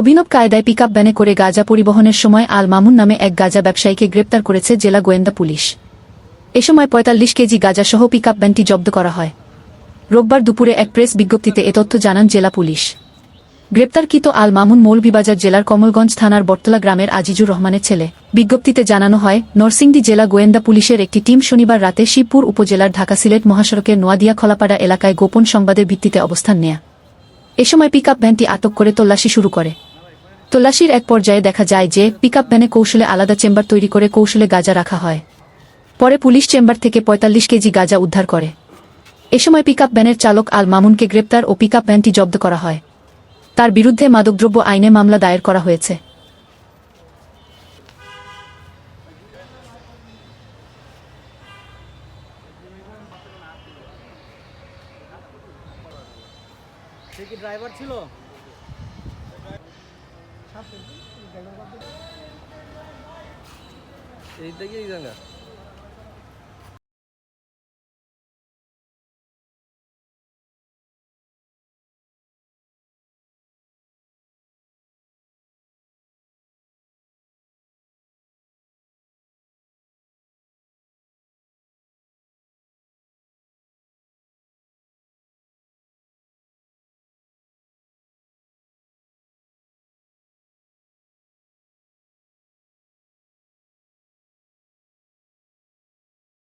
অভিনব কায়দায় পিকআপ ভ্যানে করে গাঁজা পরিবহনের সময় আল মামুন নামে এক গাঁজা ব্যবসায়ীকে গ্রেপ্তার করেছে জেলা গোয়েন্দা পুলিশ। এ সময় পঁয়তাল্লিশ কেজি গাঁজাসহ পিকআপ ভ্যানটি জব্দ করা হয়। রোববার দুপুরে এক প্রেস বিজ্ঞপ্তিতে এ তথ্য জানান জেলা পুলিশ। গ্রেপ্তারকৃত আল মামুন মৌলভীবাজার জেলার কমলগঞ্জ থানার বটতলা গ্রামের আজিজুর রহমানের ছেলে। বিজ্ঞপ্তিতে জানানো হয়, নরসিংদী জেলা গোয়েন্দা পুলিশের একটি টিম শনিবার রাতে শিবপুর উপজেলার ঢাকা সিলেট মহাসড়কের নোয়াদিয়া খলাপাড়া এলাকায় গোপন সংবাদের ভিত্তিতে অবস্থান নেয়া। এ সময় পিকআপ ভ্যানটি আটক করে তল্লাশি শুরু করে। তল্লাশির এক পর্যায়ে দেখা যায় যে পিকআপ ভ্যানে কৌশলে আলাদা চেম্বার তৈরি করে কৌশলে গাঁজা রাখা হয়। পরে পুলিশ চেম্বার থেকে পঁয়তাল্লিশ কেজি গাঁজা উদ্ধার করে। এ সময় পিকআপ ভ্যানের চালক আল মামুনকে গ্রেপ্তার ও পিকআপ ভ্যানটি জব্দ করা হয়। তার বিরুদ্ধে মাদকদ্রব্য আইনে মামলা দায়ের করা হয়েছে। ড্রাইভার ছিল? এই দিকে এই জায়গা।